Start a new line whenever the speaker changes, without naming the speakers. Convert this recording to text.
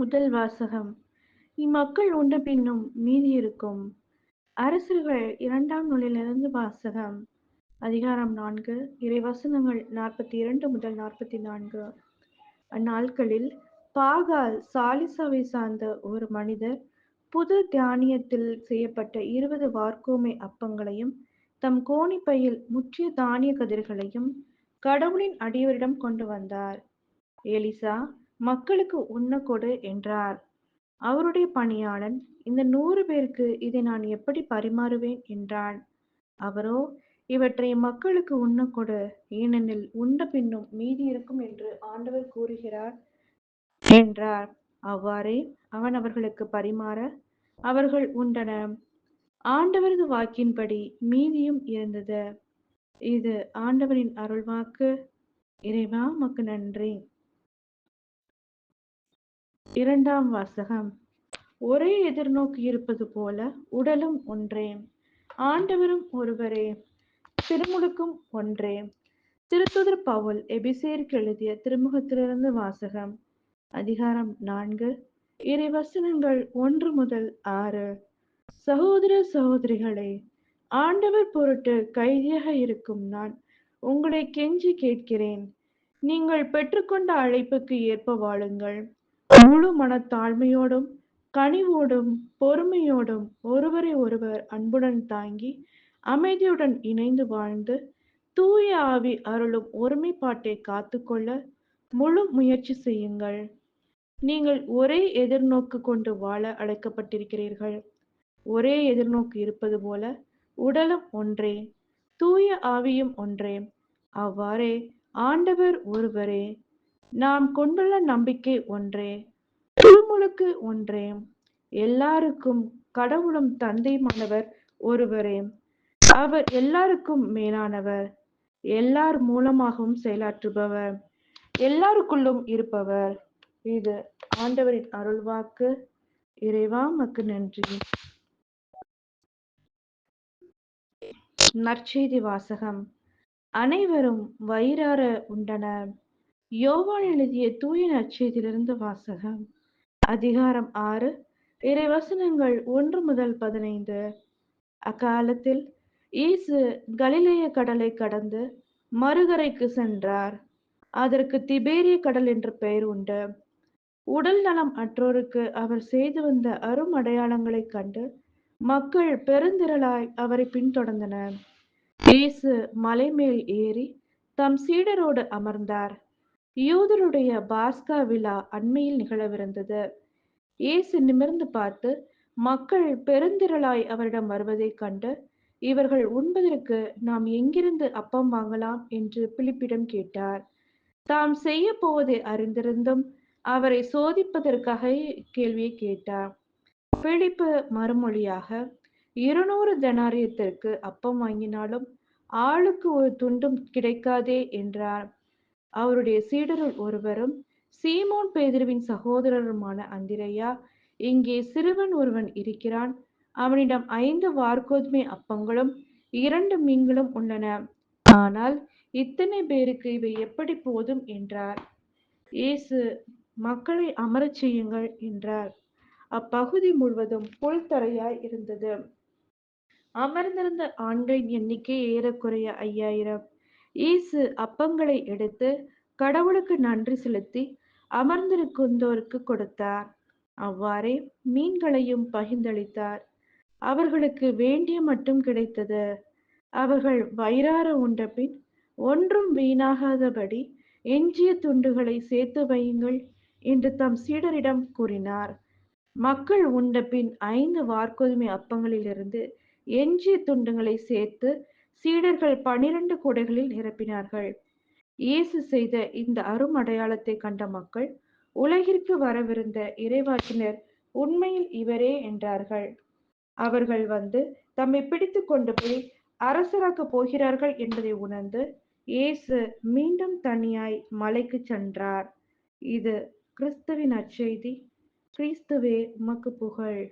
முதல் வாசகம். இம்மக்கள் உண்டு பின்னும் மீதி இருக்கும். அரசர்கள் இரண்டாம் நூலிலிருந்து வாசகம். அதிகாரம் நான்கு இறைவசனங்கள் நாற்பத்தி இரண்டு முதல் நாற்பத்தி நான்கு அந்நாட்களில் பாகால் சாலிசாவை சார்ந்த ஒரு மனிதர் புது தானியத்தில் செய்யப்பட்ட இருபது வார்கோமை அப்பங்களையும் தம் கோணிப்பையில் முற்றிய தானிய கதிர்களையும் கடவுளின் அடியவரிடம் கொண்டு வந்தார். எலிசா மக்களுக்கு உண்ண கொடு என்றார். அவருடைய பணியாளன் இந்த நூறு பேருக்கு இதை நான் எப்படி பரிமாறுவேன் என்றான். அவரோ இவற்றை மக்களுக்கு உண்ண கொடு ஏனெனில் உண்ட பின்னும் மீதி இருக்கும் என்று ஆண்டவர் கூறுகிறார் என்றார். அவ்வாறே அவன் அவர்களுக்கு பரிமாற அவர்கள் உண்டன. ஆண்டவரது வாக்கின்படி மீதியும் இருந்தது. இது ஆண்டவரின் அருள்வாக்கு. இறைவா மக்கு நன்றி. இரண்டாம் வாசகம். ஒரே எதிர்நோக்கி இருப்பது போல உடலும் ஒன்றே. ஆண்டவரும் ஒருவரே திருமுழுக்கும் ஒன்றே. திருத்துதர் பவுல் எபிசேருக்கு எழுதிய திருமுகத்திலிருந்து வாசகம். அதிகாரம் நான்கு. இறைவசனங்கள் ஒன்று முதல் ஆறு. சகோதர சகோதரிகளே ஆண்டவர் பொருட்டு கைதியாக இருக்கும் நான் உங்களை கெஞ்சி கேட்கிறேன். நீங்கள் பெற்றுக்கொண்ட அழைப்புக்கு ஏற்ப வாழுங்கள். முழு மனத்தாழ்மையோடும் கனிவோடும் பொறுமையோடும் ஒருவரை ஒருவர் அன்புடன் தாங்கி அமைதியுடன் இணைந்து வாழ்ந்து தூய ஆவி அருளும் ஒருமைப்பாட்டை காத்துக்கொள்ள முழு முயற்சி செய்யுங்கள். நீங்கள் ஒரே எதிர்நோக்கு கொண்டு வாழ அழைக்கப்பட்டிருக்கிறீர்கள். ஒரே எதிர்நோக்கு இருப்பது போல உடலும் ஒன்றே தூய ஆவியும் ஒன்றே. அவ்வாறே ஆண்டவர் ஒருவரே. நாம் கொண்டுள்ள நம்பிக்கை ஒன்றே திருமுழுக்கு ஒன்றே. எல்லாருக்கும் கடவுளும் தந்தையுமானவர் ஒருவரே. அவர் எல்லாருக்கும் மேலானவர். எல்லார் மூலமாகவும் செயலாற்றுபவர். எல்லாருக்குள்ளும் இருப்பவர். இது ஆண்டவரின் அருள்வாக்கு. இறைவா மக்கு நன்றி. நற்செய்தி வாசகம். அனைவரும் வயிறார உண்டனர். யோவான் எழுதிய தூய நற்செய்தியிலிருந்து வாசகம். அதிகாரம் ஆறு. இறைவசனங்கள் ஒன்று முதல் பதினைந்து. அக்காலத்தில் இயேசு கலிலேய கடலை கடந்து மறுகரைக்கு சென்றார். அதற்கு திபேரிய கடல் என்று பெயர் உண்டு. உடல் நலம் அற்றோருக்கு அவர் செய்து வந்த அரும் அடையாளங்களைக் கண்டு மக்கள் பெருந்திரளாய் அவரை பின்தொடர்ந்தனர். இயேசு மலை மேல் ஏறி தம் சீடரோடு அமர்ந்தார். யூதருடைய பாஸ்கா விழா அண்மையில் நிகழவிருந்தது. இயேசு நிமிர்ந்து பார்த்து மக்கள் பெருந்திரளாய் அவரிடம் வருவதைக் கண்டு இவர்கள் உண்பதற்கு நாம் எங்கிருந்து அப்பம் வாங்கலாம்? என்று பிலிப்பிடம் கேட்டார். தாம் செய்ய போவதை அறிந்திருந்தும் அவரை சோதிப்பதற்காக கேள்வியை கேட்டார். பிழிப்பு மறுமொழியாக இருநூறு தனாரியத்திற்கு அப்பம் வாங்கினாலும் ஆளுக்கு ஒரு துண்டும் கிடைக்காதே என்றார். அவருடைய சீடருள் ஒருவரும் சீமோன் பேதிருவின் சகோதரருமான அந்திரையா இங்கே சிறுவன் ஒருவன் இருக்கிறான். அவனிடம் ஐந்து வார்கோதுமை அப்பங்களும் இரண்டு மீன்களும் உள்ளன. ஆனால் இத்தனை பேருக்கு இவை எப்படி போதும் என்றார். இயேசு மக்களை அமரச் செய்யுங்கள் என்றார். அப்பகுதி முழுவதும் புல்தரையாய் இருந்தது. அமர்ந்திருந்த ஆண்களின் எண்ணிக்கை ஏறக்குறைய ஐயாயிரம். இயேசு அப்பங்களை எடுத்து கடவுளுக்கு நன்றி செலுத்தி அமர்ந்திருக்குந்தோருக்கு கொடுத்தார். அவ்வாறே மீன்களையும் பகிர்ந்தளித்தார். அவர்களுக்கு வேண்டிய மட்டும் கிடைத்தது. அவர்கள் வயிறார உண்ட பின் ஒன்றும் வீணாகாதபடி எஞ்சிய துண்டுகளை சேர்த்து வையுங்கள் என்று தம் சீடரிடம் கூறினார். மக்கள் உண்ட பின் ஐந்து வார்கோதுமை அப்பங்களிலிருந்து எஞ்சிய துண்டுகளை சேர்த்து சீடர்கள் பனிரெண்டு கூடைகளில் நிரப்பினார்கள். இயேசு செய்த இந்த அரும் அடையாளத்தை கண்ட மக்கள் உலகிற்கு வரவிருந்த இறைவாக்கினர் உண்மையில் இவரே என்றார்கள். அவர்கள் வந்து தம்மை பிடித்து கொண்டு போய் அரசராக்க போகிறார்கள் என்பதை உணர்ந்து இயேசு மீண்டும் தனியாய் மலைக்கு சென்றார். இது கிறிஸ்துவின் அச்செய்தி. கிறிஸ்துவே உமக்கு புகழ்.